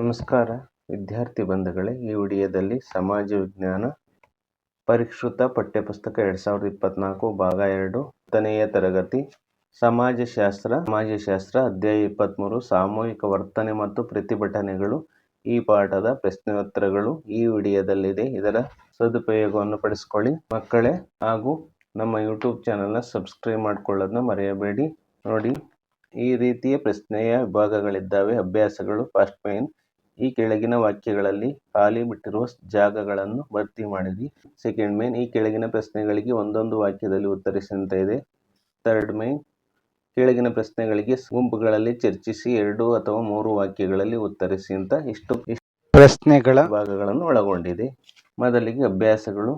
ನಮಸ್ಕಾರ, ವಿದ್ಯಾರ್ಥಿ ಬಂಧುಗಳೇ. ಈ ವಿಡಿಯೋದಲ್ಲಿ ಸಮಾಜ ವಿಜ್ಞಾನ ಪರಿಷ್ಕೃತ ಪಠ್ಯಪುಸ್ತಕ ಎರಡು ಸಾವಿರದ ಇಪ್ಪತ್ನಾಲ್ಕು ಭಾಗ ಎರಡು ಹತ್ತನೆಯ ತರಗತಿ, ಸಮಾಜಶಾಸ್ತ್ರ ಸಮಾಜಶಾಸ್ತ್ರ ಅಧ್ಯಾಯ ಇಪ್ಪತ್ತ್ಮೂರು ಸಾಮೂಹಿಕ ವರ್ತನೆ ಮತ್ತು ಪ್ರತಿಭಟನೆಗಳು. ಈ ಪಾಠದ ಪ್ರಶ್ನೋತ್ತರಗಳು ಈ ವಿಡಿಯೋದಲ್ಲಿದೆ. ಇದರ ಸದುಪಯೋಗವನ್ನು ಪಡಿಸ್ಕೊಳ್ಳಿ. ಮಕ್ಕಳೇ ಹಾಗೂ ನಮ್ಮ ಯೂಟ್ಯೂಬ್ ಚಾನಲ್ನ ಸಬ್ಸ್ಕ್ರೈಬ್ ಮಾಡ್ಕೊಳ್ಳೋದನ್ನ ಮರೆಯಬೇಡಿ. ನೋಡಿ, ಈ ರೀತಿಯ ಪ್ರಶ್ನೆಯ ವಿಭಾಗಗಳಿದ್ದಾವೆ. ಅಭ್ಯಾಸಗಳು, ಫಸ್ಟ್ ಮೈನ್ ಈ ಕೆಳಗಿನ ವಾಕ್ಯಗಳಲ್ಲಿ ಖಾಲಿ ಬಿಟ್ಟಿರುವ ಜಾಗಗಳನ್ನು ಭರ್ತಿ ಮಾಡಿರಿ ಸೆಕೆಂಡ್ ಮೇನ್ ಈ ಕೆಳಗಿನ ಪ್ರಶ್ನೆಗಳಿಗೆ ಒಂದೊಂದು ವಾಕ್ಯದಲ್ಲಿ ಉತ್ತರಿಸಿದಂತ ಇದೆ. ಥರ್ಡ್ ಮೇನ್ ಕೆಳಗಿನ ಪ್ರಶ್ನೆಗಳಿಗೆ ಗುಂಪುಗಳಲ್ಲಿ ಚರ್ಚಿಸಿ ಎರಡು ಅಥವಾ ಮೂರು ವಾಕ್ಯಗಳಲ್ಲಿ ಉತ್ತರಿಸಿ ಅಂತ ಇಷ್ಟು ಪ್ರಶ್ನೆಗಳ ಭಾಗಗಳನ್ನು ಒಳಗೊಂಡಿದೆ. ಮೊದಲಿಗೆ ಅಭ್ಯಾಸಗಳು.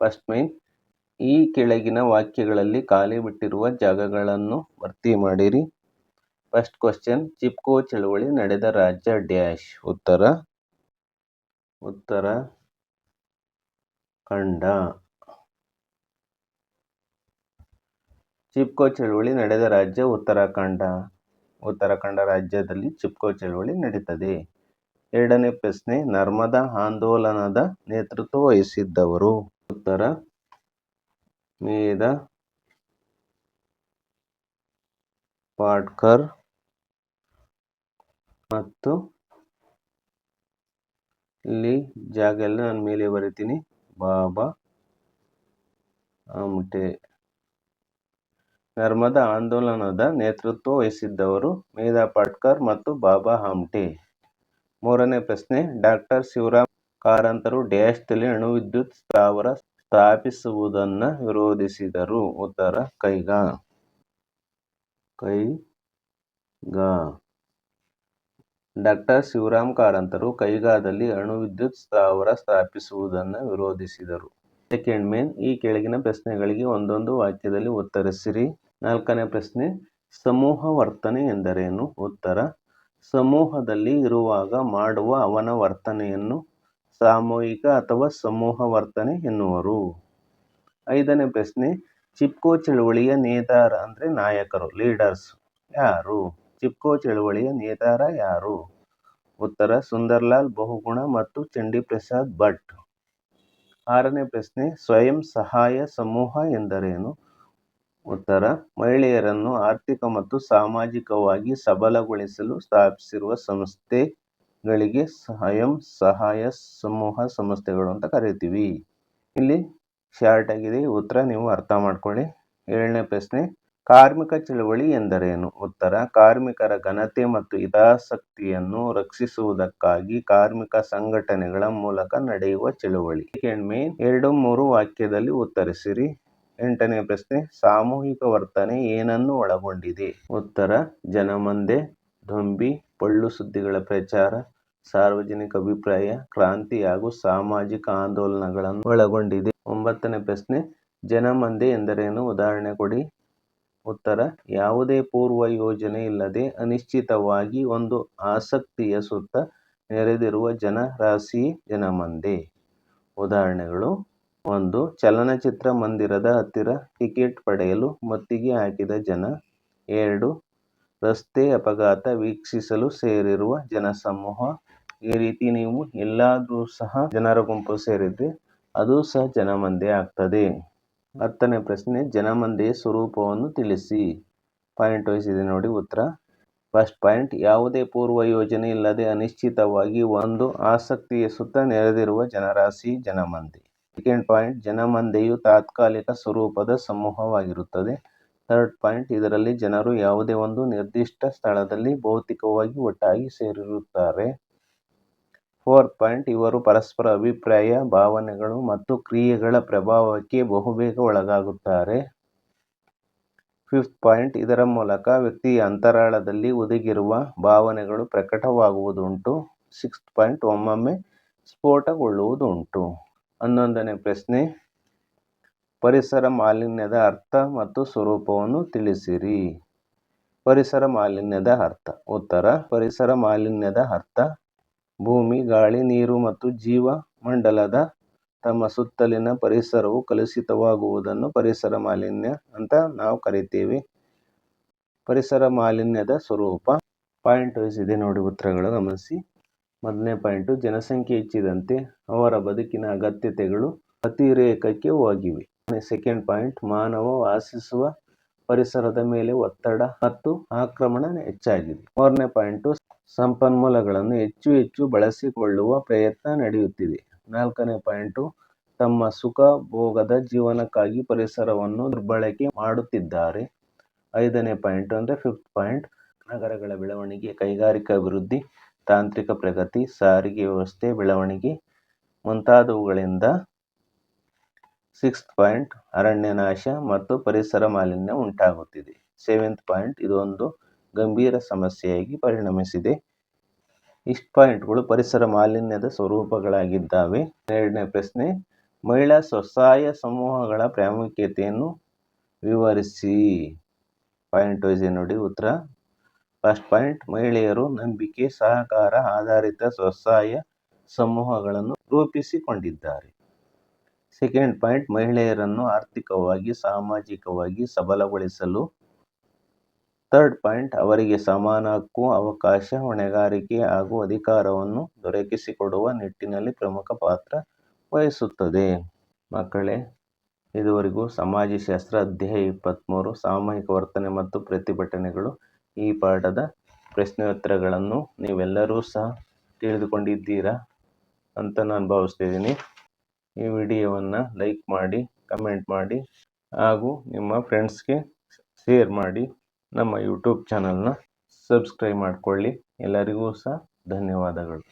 ಫಸ್ಟ್ ಮೇನ್ ಈ ಕೆಳಗಿನ ವಾಕ್ಯಗಳಲ್ಲಿ ಖಾಲಿ ಬಿಟ್ಟಿರುವ ಜಾಗಗಳನ್ನು ಭರ್ತಿ ಮಾಡಿರಿ. ಫಸ್ಟ್ ಕ್ವಶನ್ ಚಿಪ್ಕೋ ಚಳುವಳಿ ನಡೆದ ರಾಜ್ಯ ಡ್ಯಾಶ್ ಉತ್ತರ ಉತ್ತರ ಖಂಡ. ಚಿಪ್ಕೋ ಚಳುವಳಿ ನಡೆದ ರಾಜ್ಯ ಉತ್ತರಾಖಂಡ ಉತ್ತರಾಖಂಡ ರಾಜ್ಯದಲ್ಲಿ ಚಿಪ್ಕೋ ಚಳುವಳಿ ನಡೀತದೆ. ಎರಡನೇ ಪ್ರಶ್ನೆ, ನರ್ಮದಾ ಆಂದೋಲನದ ನೇತೃತ್ವ ವಹಿಸಿದ್ದವರು? ಉತ್ತರ, ಮೇದ ಪಾಡ್ಕರ್ ಮತ್ತು ಇಲ್ಲಿ ಜಾಗ ಎಲ್ಲ ನಾನು ಮೇಲೆ ಬರಿತೀನಿ. ಬಾಬಾ ಆಮಟೆ ನರ್ಮದಾ ಆಂದೋಲನದ ನೇತೃತ್ವ ವಹಿಸಿದ್ದವರು ಮೇಧಾ ಪಾಟ್ಕರ್ ಮತ್ತು ಬಾಬಾ ಹಾಮ್ಟೆ ಮೂರನೇ ಪ್ರಶ್ನೆ ಡಾಕ್ಟರ್ ಶಿವರಾಮ್ ಕಾರಂತರು ಡ್ಯಾಶ್ದಲ್ಲಿ ಅಣುವಿದ್ಯುತ್ ಸ್ಥಾವರ ಸ್ಥಾಪಿಸುವುದನ್ನು ವಿರೋಧಿಸಿದರು. ಉತ್ತರ, ಕೈಗಾ. ಕೈಗಾ. ಡಾಕ್ಟರ್ ಶಿವರಾಮ್ ಕಾರಂತರು ಕೈಗಾದಲ್ಲಿ ಅಣುವಿದ್ಯುತ್ ಸ್ಥಾವರ ಸ್ಥಾಪಿಸುವುದನ್ನು ವಿರೋಧಿಸಿದರು. ಸೆಕೆಂಡ್ ಮೇನ್, ಈ ಕೆಳಗಿನ ಪ್ರಶ್ನೆಗಳಿಗೆ ಒಂದೊಂದು ವಾಕ್ಯದಲ್ಲಿ ಉತ್ತರಿಸಿರಿ. ನಾಲ್ಕನೇ ಪ್ರಶ್ನೆ, ಸಮೂಹ ವರ್ತನೆ ಎಂದರೇನು? ಉತ್ತರ, ಸಮೂಹದಲ್ಲಿ ಇರುವಾಗ ಮಾಡುವ ಅವನ ವರ್ತನೆಯನ್ನು ಸಾಮೂಹಿಕ ಅಥವಾ ಸಮೂಹ ವರ್ತನೆ ಎನ್ನುವರು. ಐದನೇ ಪ್ರಶ್ನೆ, ಚಿಪ್ಕೋ ಚಳುವಳಿಯ ನೇತಾರ ಅಂದರೆ ನಾಯಕರು, ಲೀಡರ್ಸ್ ಯಾರು? ಚಿಪ್ಕೋ ಚಳುವಳಿಯ ನೇತಾರ ಯಾರು? ಉತ್ತರ, ಸುಂದರ್ಲಾಲ್, ಬಹುಗುಣ ಮತ್ತು ಚಂಡಿಪ್ರಸಾದ್ ಭಟ್. ಆರನೇ ಪ್ರಶ್ನೆ, ಸ್ವಯಂ ಸಹಾಯ ಸಮೂಹ ಎಂದರೇನು? ಉತ್ತರ, ಮಹಿಳೆಯರನ್ನು ಆರ್ಥಿಕ ಮತ್ತು ಸಾಮಾಜಿಕವಾಗಿ ಸಬಲಗೊಳಿಸಲು ಸ್ಥಾಪಿಸಿರುವ ಸಂಸ್ಥೆಗಳಿಗೆ ಸ್ವಯಂ ಸಹಾಯ ಸಮೂಹ ಸಂಸ್ಥೆಗಳು ಅಂತ ಕರಿತೀವಿ ಇಲ್ಲಿ ಶಾರ್ಟ್ ಆಗಿದೆ, ಉತ್ತರ ನೀವು ಅರ್ಥ ಮಾಡ್ಕೊಳ್ಳಿ. ಏಳನೇ ಪ್ರಶ್ನೆ ಕಾರ್ಮಿಕ ಚಳವಳಿ ಎಂದರೇನು? ಉತ್ತರ, ಕಾರ್ಮಿಕರ ಘನತೆ ಮತ್ತು ಹಿತಾಸಕ್ತಿಯನ್ನು ರಕ್ಷಿಸುವುದಕ್ಕಾಗಿ ಕಾರ್ಮಿಕ ಸಂಘಟನೆಗಳ ಮೂಲಕ ನಡೆಯುವ ಚಳವಳಿ. ಸೆಕೆಂಡ್ ಮೇನ್ ಎರಡು ಮೂರು ವಾಕ್ಯದಲ್ಲಿ ಉತ್ತರಿಸಿರಿ. ಎಂಟನೇ ಪ್ರಶ್ನೆ, ಸಾಮೂಹಿಕ ವರ್ತನೆ ಏನನ್ನು ಒಳಗೊಂಡಿದೆ? ಉತ್ತರ, ಜನಮಂದೆ ಪಳ್ಳು ಸುದ್ದಿಗಳ ಪ್ರಚಾರ, ಸಾರ್ವಜನಿಕ ಅಭಿಪ್ರಾಯ, ಕ್ರಾಂತಿ ಹಾಗೂ ಸಾಮಾಜಿಕ ಆಂದೋಲನಗಳನ್ನು ಒಳಗೊಂಡಿದೆ. ಒಂಬತ್ತನೇ ಪ್ರಶ್ನೆ, ಜನಮಂದೆ ಎಂದರೇನು? ಉದಾಹರಣೆ ಕೊಡಿ. ಉತ್ತರ ಯಾವುದೇ ಪೂರ್ವ ಯೋಜನೆ ಇಲ್ಲದೆ ಅನಿಶ್ಚಿತವಾಗಿ ಒಂದು ಆಸಕ್ತಿಯ ಸುತ್ತ ನೆರೆದಿರುವ ಜನರಾಶಿ ಜನಮಂದೆ ಉದಾಹರಣೆಗಳು, ಒಂದು ಚಲನಚಿತ್ರ ಮಂದಿರದ ಹತ್ತಿರ ಟಿಕೆಟ್ ಪಡೆಯಲು ಮತ್ತಿಗೆ ಹಾಕಿದ ಜನ. ಎರಡು, ರಸ್ತೆ ಅಪಘಾತ ವೀಕ್ಷಿಸಲು ಸೇರಿರುವ ಜನಸಮೂಹ ಈ ರೀತಿ ನೀವು ಎಲ್ಲಾದರೂ ಸಹ ಜನರ ಗುಂಪು ಸೇರಿದ್ರೆ ಅದು ಸಹ ಜನಮಂದೆ ಆಗ್ತದೆ. ಹತ್ತನೇ ಪ್ರಶ್ನೆ, ಜನಮಂದಿಯ ಸ್ವರೂಪವನ್ನು ತಿಳಿಸಿ. ಪಾಯಿಂಟ್ ವೈಸ್ ಇದೆ ನೋಡಿ ಉತ್ತರ. ಫಸ್ಟ್ ಪಾಯಿಂಟ್ ಯಾವುದೇ ಪೂರ್ವ ಯೋಜನೆ ಇಲ್ಲದೆ ಅನಿಶ್ಚಿತವಾಗಿ ಒಂದು ಆಸಕ್ತಿಯ ಸುತ್ತ ನೆರೆದಿರುವ ಜನರಾಶಿ ಜನಮಂದಿ. ಸೆಕೆಂಡ್ ಪಾಯಿಂಟ್ ಜನಮಂದೆಯು ತಾತ್ಕಾಲಿಕ ಸ್ವರೂಪದ ಸಮೂಹವಾಗಿರುತ್ತದೆ. ಥರ್ಡ್ ಪಾಯಿಂಟ್ ಇದರಲ್ಲಿ ಜನರು ಯಾವುದೇ ಒಂದು ನಿರ್ದಿಷ್ಟ ಸ್ಥಳದಲ್ಲಿ ಭೌತಿಕವಾಗಿ ಒಟ್ಟಾಗಿ ಸೇರಿರುತ್ತಾರೆ. ಫೋರ್ತ್ ಪಾಯಿಂಟ್ ಇವರು ಪರಸ್ಪರ ಅಭಿಪ್ರಾಯ, ಭಾವನೆಗಳು ಮತ್ತು ಕ್ರಿಯೆಗಳ ಪ್ರಭಾವಕ್ಕೆ ಬಹುಬೇಗ ಒಳಗಾಗುತ್ತಾರೆ. ಫಿಫ್ತ್ ಪಾಯಿಂಟ್, ಇದರ ಮೂಲಕ ವ್ಯಕ್ತಿಯ ಅಂತರಾಳದಲ್ಲಿ ಒದಗಿರುವ ಭಾವನೆಗಳು ಪ್ರಕಟವಾಗುವುದುಂಟು. ಸಿಕ್ಸ್ತ್ ಪಾಯಿಂಟ್, ಒಮ್ಮೊಮ್ಮೆ ಸ್ಫೋಟಗೊಳ್ಳುವುದುಂಟು. ಹನ್ನೊಂದನೇ ಪ್ರಶ್ನೆ, ಪರಿಸರ ಮಾಲಿನ್ಯದ ಅರ್ಥ ಮತ್ತು ಸ್ವರೂಪವನ್ನು ತಿಳಿಸಿರಿ. ಪರಿಸರ ಮಾಲಿನ್ಯದ ಅರ್ಥ, ಉತ್ತರ, ಪರಿಸರ ಮಾಲಿನ್ಯದ ಅರ್ಥ. ಭೂಮಿ, ಗಾಳಿ, ನೀರು ಮತ್ತು ಜೀವ ಮಂಡಲದ ತಮ್ಮ ಸುತ್ತಲಿನ ಪರಿಸರವು ಕಲುಷಿತವಾಗುವುದನ್ನು ಪರಿಸರ ಮಾಲಿನ್ಯ ಅಂತ ನಾವು ಕರಿತೀವಿ. ಪರಿಸರ ಮಾಲಿನ್ಯದ ಸ್ವರೂಪ. ಪಾಯಿಂಟ್ ವೈಸ್ ಇದೆ ನೋಡಿ ಉತ್ತರಗಳು, ಗಮನಿಸಿ. ಮೊದಲನೇ ಪಾಯಿಂಟು, ಜನಸಂಖ್ಯೆ ಹೆಚ್ಚಿದಂತೆ ಅವರ ಬದುಕಿನ ಅಗತ್ಯತೆಗಳು ಅತಿರೇಕಕ್ಕೆ ಹೋಗಿವೆ. ಸೆಕೆಂಡ್ ಪಾಯಿಂಟ್, ಮಾನವ ವಾಸಿಸುವ ಪರಿಸರದ ಮೇಲೆ ಒತ್ತಡ ಮತ್ತು ಆಕ್ರಮಣ ಹೆಚ್ಚಾಗಿದೆ. ಮೂರನೇ ಪಾಯಿಂಟು ಸಂಪನ್ಮೂಲಗಳನ್ನು ಹೆಚ್ಚು ಹೆಚ್ಚು ಬಳಸಿಕೊಳ್ಳುವ ಪ್ರಯತ್ನ ನಡೆಯುತ್ತಿದೆ. ನಾಲ್ಕನೇ ಪಾಯಿಂಟು, ತಮ್ಮ ಸುಖ ಭೋಗದ ಜೀವನಕ್ಕಾಗಿ ಪರಿಸರವನ್ನು ದುರ್ಬಳಕೆ ಮಾಡುತ್ತಿದ್ದಾರೆ. ಐದನೇ ಪಾಯಿಂಟ್ ಅಂದರೆ ಫಿಫ್ತ್ ಪಾಯಿಂಟ್ ನಗರಗಳ ಬೆಳವಣಿಗೆ, ಕೈಗಾರಿಕಾ ಅಭಿವೃದ್ಧಿ, ತಾಂತ್ರಿಕ ಪ್ರಗತಿ, ಸಾರಿಗೆ ವ್ಯವಸ್ಥೆ, ಬೆಳವಣಿಗೆ ಮುಂತಾದವುಗಳಿಂದ ಸಿಕ್ಸ್ತ್ ಪಾಯಿಂಟ್ ಅರಣ್ಯ ನಾಶ ಮತ್ತು ಪರಿಸರ ಮಾಲಿನ್ಯ ಉಂಟಾಗುತ್ತಿದೆ. ಸೆವೆಂತ್ ಪಾಯಿಂಟ್ ಇದೊಂದು ಗಂಭೀರ ಸಮಸ್ಯೆಯಾಗಿ ಪರಿಣಮಿಸಿದೆ. ಇಷ್ಟು ಪಾಯಿಂಟ್ಗಳು ಪರಿಸರ ಮಾಲಿನ್ಯದ ಸ್ವರೂಪಗಳಾಗಿದ್ದಾವೆ. ಎರಡನೇ ಪ್ರಶ್ನೆ, ಮಹಿಳಾ ಸ್ವಸಹಾಯ ಸಮೂಹಗಳ ಪ್ರಾಮುಖ್ಯತೆಯನ್ನು ವಿವರಿಸಿ. ಪಾಯಿಂಟ್ ವೈಸ್ ನೋಡಿ ಉತ್ತರ? ಫಸ್ಟ್ ಪಾಯಿಂಟ್, ಮಹಿಳೆಯರು ನಂಬಿಕೆ, ಸಹಕಾರ ಆಧಾರಿತ ಸ್ವಸಹಾಯ ಸಮೂಹಗಳನ್ನು ರೂಪಿಸಿಕೊಂಡಿದ್ದಾರೆ. ಸೆಕೆಂಡ್ ಪಾಯಿಂಟ್, ಮಹಿಳೆಯರನ್ನು ಆರ್ಥಿಕವಾಗಿ, ಸಾಮಾಜಿಕವಾಗಿ ಸಬಲಗೊಳಿಸಲು ಥರ್ಡ್ ಪಾಯಿಂಟ್, ಅವರಿಗೆ ಸಮಾನ ಹಕ್ಕು, ಅವಕಾಶ, ಹೊಣೆಗಾರಿಕೆ ಹಾಗೂ ಅಧಿಕಾರವನ್ನು ದೊರಕಿಸಿಕೊಡುವ ನಿಟ್ಟಿನಲ್ಲಿ ಪ್ರಮುಖ ಪಾತ್ರ ವಹಿಸುತ್ತದೆ. ಮಕ್ಕಳೇ, ಇದುವರೆಗೂ ಸಮಾಜಶಾಸ್ತ್ರ ಅಧ್ಯಾಯ ಇಪ್ಪತ್ತ್ಮೂರು ಸಾಮೂಹಿಕ ವರ್ತನೆ ಮತ್ತು ಪ್ರತಿಭಟನೆಗಳು ಈ ಪಾಠದ ಪ್ರಶ್ನೋತ್ತರಗಳನ್ನು ನೀವೆಲ್ಲರೂ ಸಹ ತಿಳಿದುಕೊಂಡಿದ್ದೀರಾ ಅಂತ ನಾನು ಭಾವಿಸ್ತಿದ್ದೀನಿ. ಈ ವಿಡಿಯೋವನ್ನು ಲೈಕ್ ಮಾಡಿ, ಕಮೆಂಟ್ ಮಾಡಿ ಹಾಗೂ ನಿಮ್ಮ ಫ್ರೆಂಡ್ಸ್ಗೆ ಶೇರ್ ಮಾಡಿ. ನಮ್ಮ ಯೂಟ್ಯೂಬ್ ಚಾನಲ್ನ ಸಬ್ಸ್ಕ್ರೈಬ್ ಮಾಡಿಕೊಳ್ಳಿ. ಎಲ್ಲರಿಗೂ ಸಹ ಧನ್ಯವಾದಗಳು.